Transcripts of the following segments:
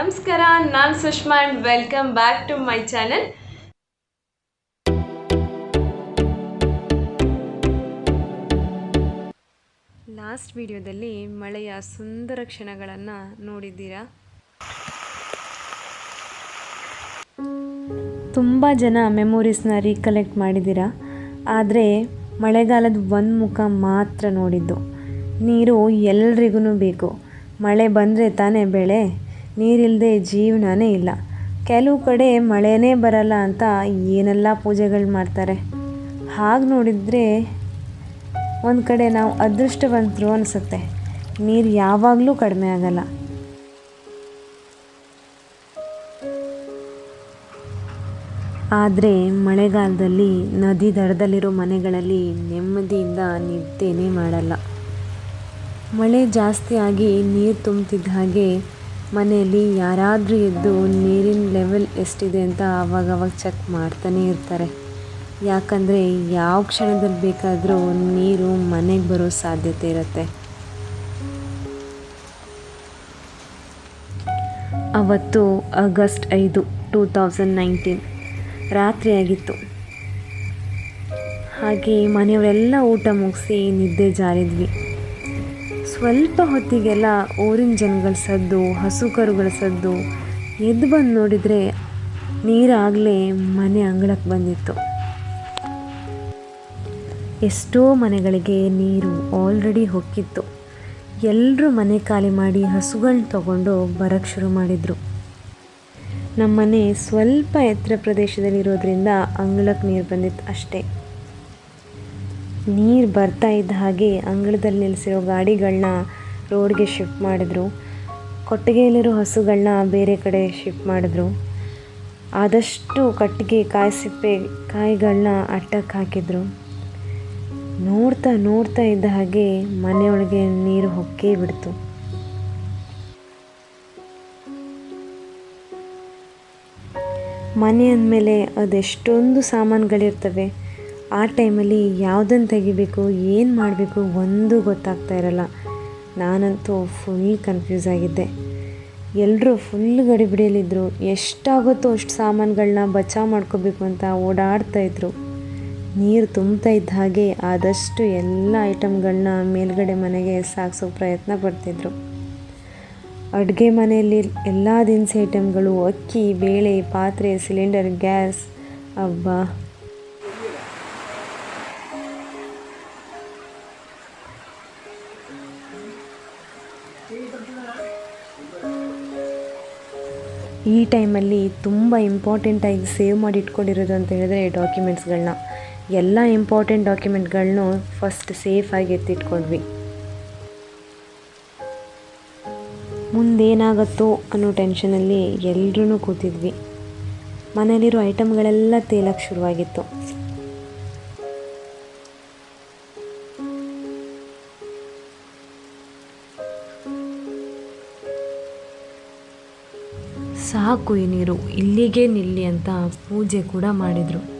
ನಮಸ್ಕಾರ, ನಾನು Sushma and welcome back to my channel last ವಿಡಿಯೋದಲ್ಲಿ ಮಳೆಯ ಸುಂದರ ಕ್ಷಣಗಳನ್ನು ನೋಡಿದ್ದೀರಾ? ತುಂಬ ಜನ ಮೆಮೊರೀಸ್ನ ರೀಕಲೆಕ್ಟ್ ಮಾಡಿದ್ದೀರಾ? ಆದರೆ ಮಳೆಗಾಲದ ಒಂದು ಮುಖ ಮಾತ್ರ ನೋಡಿದ್ದು. ನೀರು ಎಲ್ರಿಗೂ ಬೇಕು. ಮಳೆ ಬಂದರೆ ತಾನೇ ಬೆಳೆ. ನೀರಿಲ್ಲದೆ ಜೀವನನೇ ಇಲ್ಲ. ಕೆಲವು ಕಡೆ ಮಳೆನೇ ಬರಲ್ಲ ಅಂತ ಏನೆಲ್ಲ ಪೂಜೆಗಳು ಮಾಡ್ತಾರೆ. ಹಾಗೆ ನೋಡಿದರೆ ಒಂದು ಕಡೆ ನಾವು ಅದೃಷ್ಟವಂತರು ಅನಿಸುತ್ತೆ. ನೀರು ಯಾವಾಗಲೂ ಕಡಿಮೆ ಆಗಲ್ಲ. ಆದರೆ ಮಳೆಗಾಲದಲ್ಲಿ, ನದಿ ದಡದಲ್ಲಿರೋ ಮನೆಗಳಲ್ಲಿ ನೆಮ್ಮದಿಯಿಂದ ನಿದ್ದೆನೇ ಮಾಡಲ್ಲ. ಮಳೆ ಜಾಸ್ತಿ ಆಗಿ ನೀರು ತುಂಬುತ್ತಿದ್ದ ಹಾಗೆ ಮನೆಯಲ್ಲಿ ಯಾರಾದರೂ ಎದ್ದು ನೀರಿನ ಲೆವೆಲ್ ಎಷ್ಟಿದೆ ಅಂತ ಅವಾಗವಾಗ ಚೆಕ್ ಮಾಡ್ತಾನೇ ಇರ್ತಾರೆ. ಯಾಕಂದರೆ ಯಾವ ಕ್ಷಣದಲ್ಲಿ ಬೇಕಾದರೂ ನೀರು ಮನೆಗೆ ಬರೋ ಸಾಧ್ಯತೆ ಇರುತ್ತೆ. ಅವತ್ತು ಆಗಸ್ಟ್ ಐದು ಟೂ ತೌಸಂಡ್ ನೈನ್ಟೀನ್ ರಾತ್ರಿ ಆಗಿತ್ತು. ಹಾಗೆ ಮನೆಯವರೆಲ್ಲ ಊಟ ಮುಗಿಸಿ ನಿದ್ದೆ ಜಾರಿದ್ವಿ. ಸ್ವಲ್ಪ ಹೊತ್ತಿಗೆಲ್ಲ ಊರಿನ ಜನಗಳ ಸದ್ದು, ಹಸು ಕರುಗಳ ಸದ್ದು, ಎದ್ದು ಬಂದು ನೋಡಿದರೆ ನೀರಾಗಲೇ ಮನೆ ಅಂಗಳಕ್ಕೆ ಬಂದಿತ್ತು. ಎಷ್ಟೋ ಮನೆಗಳಿಗೆ ನೀರು ಆಲ್ರೆಡಿ ಹೊಕ್ಕಿತ್ತು. ಎಲ್ಲರೂ ಮನೆ ಖಾಲಿ ಮಾಡಿ ಹಸುಗಳನ್ನ ತಗೊಂಡು ಬರೋಕ್ಕೆ ಶುರು ಮಾಡಿದರು. ನಮ್ಮ ಮನೆ ಸ್ವಲ್ಪ ಎತ್ತರ ಪ್ರದೇಶದಲ್ಲಿರೋದ್ರಿಂದ ಅಂಗಳಕ್ಕೆ ನೀರು ಬಂದಿತ್ತು ಅಷ್ಟೇ. ನೀರು ಬರ್ತಾ ಇದ್ದ ಹಾಗೆ ಅಂಗಳದಲ್ಲಿ ನಿಲ್ಲಿಸಿರೋ ಗಾಡಿಗಳನ್ನ ರೋಡ್ಗೆ ಶಿಫ್ಟ್ ಮಾಡಿದ್ರು. ಕೊಟ್ಟಿಗೆಯಲ್ಲಿರೋ ಹಸುಗಳನ್ನ ಬೇರೆ ಕಡೆ ಶಿಫ್ಟ್ ಮಾಡಿದ್ರು. ಆದಷ್ಟು ಕಟ್ಟಿಗೆ ಕಾಯಿ ಸಿಪ್ಪೆ ಕಾಯಿಗಳನ್ನ ಅಟ್ಟಕ್ಕೆ ಹಾಕಿದ್ರು. ನೋಡ್ತಾ ನೋಡ್ತಾ ಇದ್ದ ಹಾಗೆ ಮನೆಯೊಳಗೆ ನೀರು ಹೊಕ್ಕೇ ಬಿಡ್ತು. ಮನೆ ಅಂದಮೇಲೆ ಅದೆಷ್ಟೊಂದು ಸಾಮಾನುಗಳಿರ್ತವೆ. ಆ ಟೈಮಲ್ಲಿ ಯಾವುದನ್ನು ತೆಗಿಬೇಕು, ಏನು ಮಾಡಬೇಕು ಒಂದು ಗೊತ್ತಾಗ್ತಾ ಇರಲ್ಲ. ನಾನಂತೂ ಫುಲ್ ಕನ್ಫ್ಯೂಸ್ ಆಗಿದ್ದೆ. ಎಲ್ಲರೂ ಫುಲ್ ಗಡಿಬಿಡಿಯಲ್ಲಿದ್ದರು ಎಷ್ಟಾಗುತ್ತೋ ಅಷ್ಟು ಸಾಮಾನುಗಳನ್ನ ಬಚಾವ್ ಮಾಡ್ಕೋಬೇಕು ಅಂತ ಓಡಾಡ್ತಾ ಇದ್ರು. ನೀರು ತುಂಬ್ತಾ ಇದ್ದ ಹಾಗೆ ಆದಷ್ಟು ಎಲ್ಲ ಐಟಮ್ಗಳನ್ನ ಮೇಲ್ಗಡೆ ಮನೆಗೆ ಸಾಗಿಸೋ ಪ್ರಯತ್ನ ಪಡ್ತಿದ್ರು. ಅಡುಗೆ ಮನೆಯಲ್ಲಿ ಎಲ್ಲ ದಿನಸಿ ಐಟಮ್ಗಳು, ಅಕ್ಕಿ, ಬೇಳೆ, ಪಾತ್ರೆ, ಸಿಲಿಂಡರ್, ಗ್ಯಾಸ್, ಅಬ್ಬಾ. ಈ ಟೈಮಲ್ಲಿ ತುಂಬ ಇಂಪಾರ್ಟೆಂಟಾಗಿ ಸೇವ್ ಮಾಡಿ ಇಟ್ಕೊಂಡಿರೋದು ಅಂತ ಹೇಳಿದ್ರೆ ಡಾಕ್ಯುಮೆಂಟ್ಸ್ಗಳನ್ನ. ಎಲ್ಲ ಇಂಪಾರ್ಟೆಂಟ್ ಡಾಕ್ಯುಮೆಂಟ್ಗಳನ್ನು ಫಸ್ಟ್ ಸೇಫಾಗಿ ಎತ್ತಿಟ್ಕೊಂಡ್ವಿ. ಮುಂದೇನಾಗತ್ತೋ ಅನ್ನೋ ಟೆನ್ಷನಲ್ಲಿ ಎಲ್ಲರೂ ಕೂತಿದ್ವಿ. ಮನೇಲಿರೋ ಐಟಮ್ಗಳೆಲ್ಲ ತೇಲಕ್ಕೆ ಶುರುವಾಗಿತ್ತು. ಸಾಕು ಈ ನೀರು ಇಲ್ಲಿಗೆ ನಿಲ್ಲಿ ಅಂತ ಪೂಜೆ ಕೂಡ ಮಾಡಿದರು.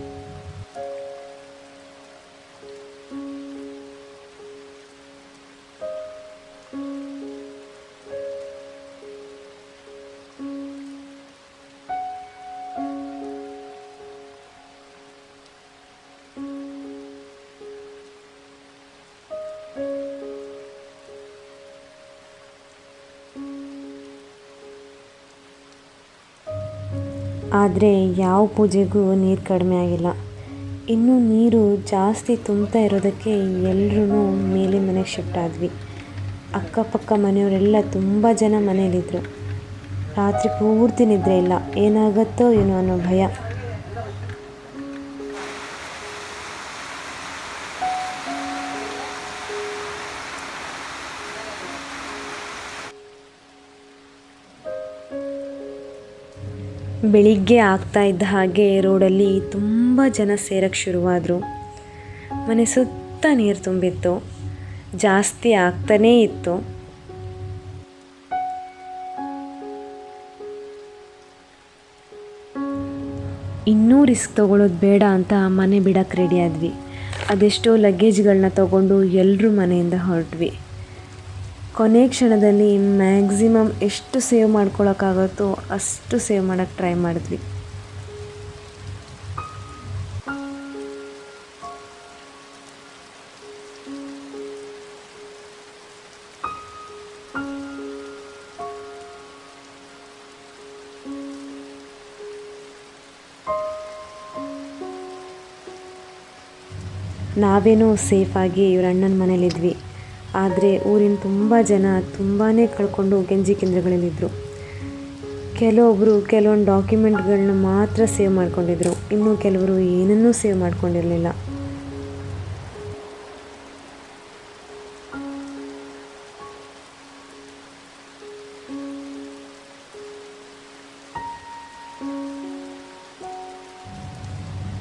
ಆದರೆ ಯಾವ ಪೂಜೆಗೂ ನೀರು ಕಡಿಮೆ ಆಗಿಲ್ಲ. ಇನ್ನು ನೀರು ಜಾಸ್ತಿ ತುಂಬ್ತಾ ಇರೋದಕ್ಕೆ ಎಲ್ಲರೂ ಮೇಲೆ ಮನೆಗೆ ಶಿಫ್ಟ್ ಆದ್ವಿ. ಅಕ್ಕಪಕ್ಕ ಮನೆಯವರೆಲ್ಲ ತುಂಬ ಜನ ಮನೇಲಿದ್ದರು ರಾತ್ರಿ ಪೂರ್ತಿ ನಿದ್ರೆ ಇಲ್ಲ. ಏನಾಗುತ್ತೋ ಏನೋ ಅನ್ನೋ ಭಯ. ಬೆಳಿಗ್ಗೆ ಆಗ್ತಾ ಇದ್ದ ಹಾಗೆ ರೋಡಲ್ಲಿ ತುಂಬ ಜನ ಸೇರಕ್ಕೆ ಶುರುವಾದರು. ಮನೆ ಸುತ್ತ ನೀರು ತುಂಬಿತ್ತು. ಜಾಸ್ತಿ ಆಗ್ತಾನೇ ಇತ್ತು. ಇನ್ನೂ ರಿಸ್ಕ್ ತೊಗೊಳೋದು ಬೇಡ ಅಂತ ಮನೆ ಬಿಡಕ್ಕೆ ರೆಡಿ ಆದ್ವಿ. ಅದೆಷ್ಟೋ ಲಗೇಜ್ಗಳನ್ನ ತೊಗೊಂಡು ಎಲ್ಲರೂ ಮನೆಯಿಂದ ಹೊರಟ್ವಿ. ಕೊನೆ ಕ್ಷಣದಲ್ಲಿ ಮ್ಯಾಕ್ಸಿಮಮ್ ಎಷ್ಟು ಸೇವ್ ಮಾಡ್ಕೊಳಕ್ಕಾಗತ್ತೋ ಅಷ್ಟು ಸೇವ್ ಮಾಡೋಕ್ಕೆ ಟ್ರೈ ಮಾಡಿದ್ವಿ. ನಾವೇನೋ ಸೇಫಾಗಿ ಇವ್ರ ಅಣ್ಣನ ಮನೇಲಿದ್ವಿ. ಆದರೆ ಊರಿನ ತುಂಬ ಜನ ತುಂಬಾ ಕಳ್ಕೊಂಡು ಗಂಜಿ ಕೇಂದ್ರಗಳಲ್ಲಿದ್ದರು ಕೆಲವೊಬ್ಬರು ಕೆಲವೊಂದು ಡಾಕ್ಯುಮೆಂಟ್ಗಳನ್ನ ಮಾತ್ರ ಸೇವ್ ಮಾಡ್ಕೊಂಡಿದ್ರು. ಇನ್ನೂ ಕೆಲವರು ಏನನ್ನೂ ಸೇವ್ ಮಾಡ್ಕೊಂಡಿರಲಿಲ್ಲ.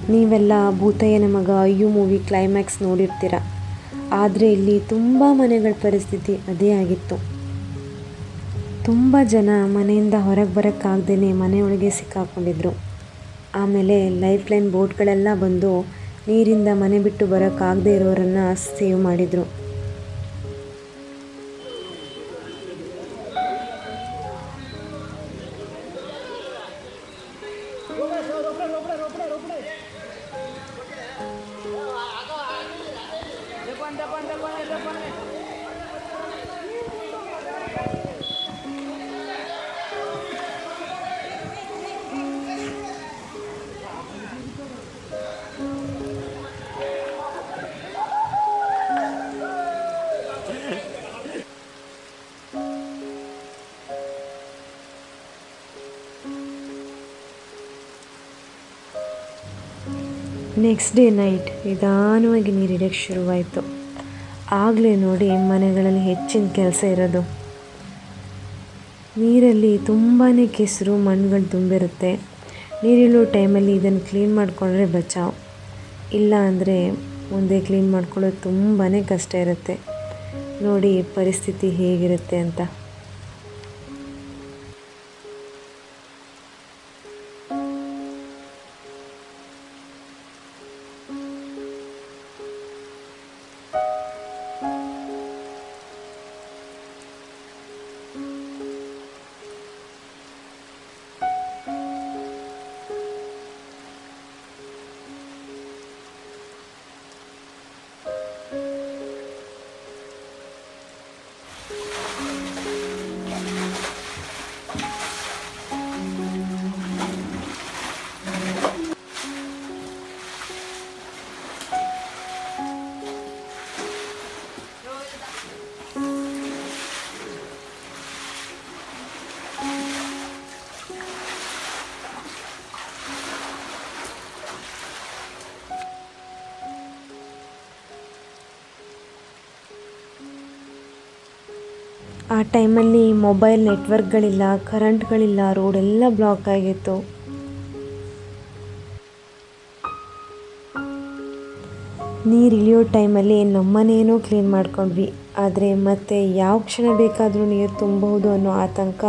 ನೀವೆಲ್ಲ ಭೂತಯ್ಯನ ಮಗ ಅಯ್ಯು ಮೂವಿ ಕ್ಲೈಮ್ಯಾಕ್ಸ್ ನೋಡಿರ್ತೀರ? ಆದರೆ ಇಲ್ಲಿ ತುಂಬ ಮನೆಗಳ ಪರಿಸ್ಥಿತಿ ಅದೇ ಆಗಿತ್ತು. ತುಂಬ ಜನ ಮನೆಯಿಂದ ಹೊರಗೆ ಬರೋಕ್ಕಾಗ್ದೇ ಮನೆಯೊಳಗೆ ಸಿಕ್ಕಾಕೊಂಡಿದ್ರು. ಆಮೇಲೆ ಲೈಫ್ ಲೈನ್ ಬೋಟ್ಗಳೆಲ್ಲ ಬಂದು ನೀರಿಂದ ಮನೆ ಬಿಟ್ಟು ಬರೋಕ್ಕಾಗದೇ ಇರೋರನ್ನು ಸೇವ್ ಮಾಡಿದರು. ನೆಕ್ಸ್ಟ್ ಡೇ ನೈಟ್ ನಿಧಾನವಾಗಿ ನೀರು ಶುರುವಾಯಿತು. ಆಗಲೇ ನೋಡಿ ಮನೆಗಳಲ್ಲಿ ಹೆಚ್ಚಿನ ಕೆಲಸ ಇರೋದು. ನೀರಲ್ಲಿ ತುಂಬಾ ಕೆಸರು, ಮಣ್ಣುಗಳು ತುಂಬಿರುತ್ತೆ. ನೀರಿಳೋ ಟೈಮಲ್ಲಿ ಇದನ್ನು ಕ್ಲೀನ್ ಮಾಡಿಕೊಂಡ್ರೆ ಬಚಾವ್. ಇಲ್ಲ ಅಂದರೆ ಮುಂದೆ ಕ್ಲೀನ್ ಮಾಡ್ಕೊಳ್ಳೋದು ತುಂಬಾ ಕಷ್ಟ ಇರುತ್ತೆ. ನೋಡಿ ಪರಿಸ್ಥಿತಿ ಹೇಗಿರುತ್ತೆ ಅಂತ. Yeah. ಆ ಟೈಮಲ್ಲಿ ಮೊಬೈಲ್ ನೆಟ್ವರ್ಕ್ಗಳಿಲ್ಲ, ಕರೆಂಟ್ಗಳಿಲ್ಲ, ರೋಡೆಲ್ಲ ಬ್ಲಾಕ್ ಆಗಿತ್ತು. ನೀರು ಇಳಿಯೋ ಟೈಮಲ್ಲಿ ನಮ್ಮನೇನೋ ಕ್ಲೀನ್ ಮಾಡ್ಕೊಂಡ್ವಿ. ಆದರೆ ಮತ್ತೆ ಯಾವ ಕ್ಷಣ ಬೇಕಾದರೂ ನೀರು ತುಂಬಬಹುದು ಅನ್ನೋ ಆತಂಕ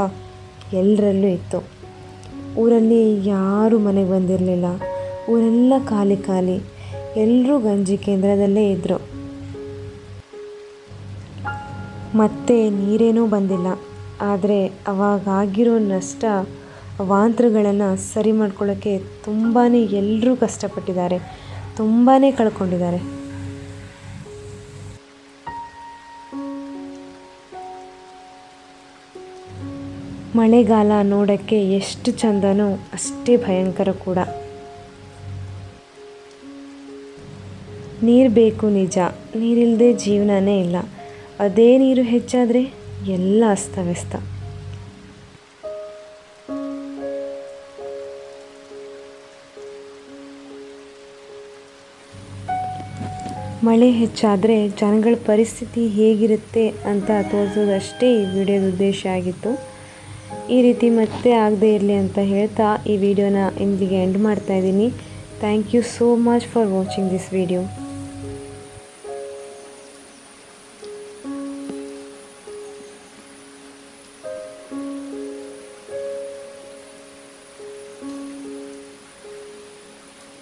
ಎಲ್ಲರಲ್ಲೂ ಇತ್ತು. ಊರಲ್ಲಿ ಯಾರೂ ಮನೆಗೆ ಬಂದಿರಲಿಲ್ಲ. ಊರೆಲ್ಲ ಖಾಲಿ ಖಾಲಿ. ಎಲ್ಲರೂ ಗಂಜಿ ಕೇಂದ್ರದಲ್ಲೇ ಇದ್ದರು ಮತ್ತೆ ನೀರೇನೂ ಬಂದಿಲ್ಲ. ಆದರೆ ಅವಾಗಾಗಿರೋ ನಷ್ಟ ವಾಂತ್ರಗಳನ್ನು ಸರಿ ಮಾಡ್ಕೊಳ್ಳೋಕ್ಕೆ ತುಂಬಾ ಎಲ್ಲರೂ ಕಷ್ಟಪಟ್ಟಿದ್ದಾರೆ. ತುಂಬಾ ಕಳ್ಕೊಂಡಿದ್ದಾರೆ. ಮಳೆಗಾಲ ನೋಡೋಕ್ಕೆ ಎಷ್ಟು ಚಂದನೋ ಅಷ್ಟೇ ಭಯಂಕರ ಕೂಡ. ನೀರು ಬೇಕು ನಿಜ ನೀರಿಲ್ಲದೆ ಜೀವನನೇ ಇಲ್ಲ. ಅದೇ ನೀರು ಹೆಚ್ಚಾದರೆ ಎಲ್ಲ ಅಸ್ತವ್ಯಸ್ತ. ಮಳೆ ಹೆಚ್ಚಾದರೆ ಜನಗಳ ಪರಿಸ್ಥಿತಿ ಹೇಗಿರುತ್ತೆ ಅಂತ ತೋರಿಸೋದಷ್ಟೇ ಈ ವಿಡಿಯೋದ ಉದ್ದೇಶ ಆಗಿತ್ತು. ಈ ರೀತಿ ಮತ್ತೆ ಆಗದೇ ಇರಲಿ ಅಂತ ಹೇಳ್ತಾ ಈ ವಿಡಿಯೋನ ಇಲ್ಲಿಗೆ ಎಂಡ್ ಮಾಡ್ತಾ ಇದ್ದೀನಿ. Thank you so much for watching this video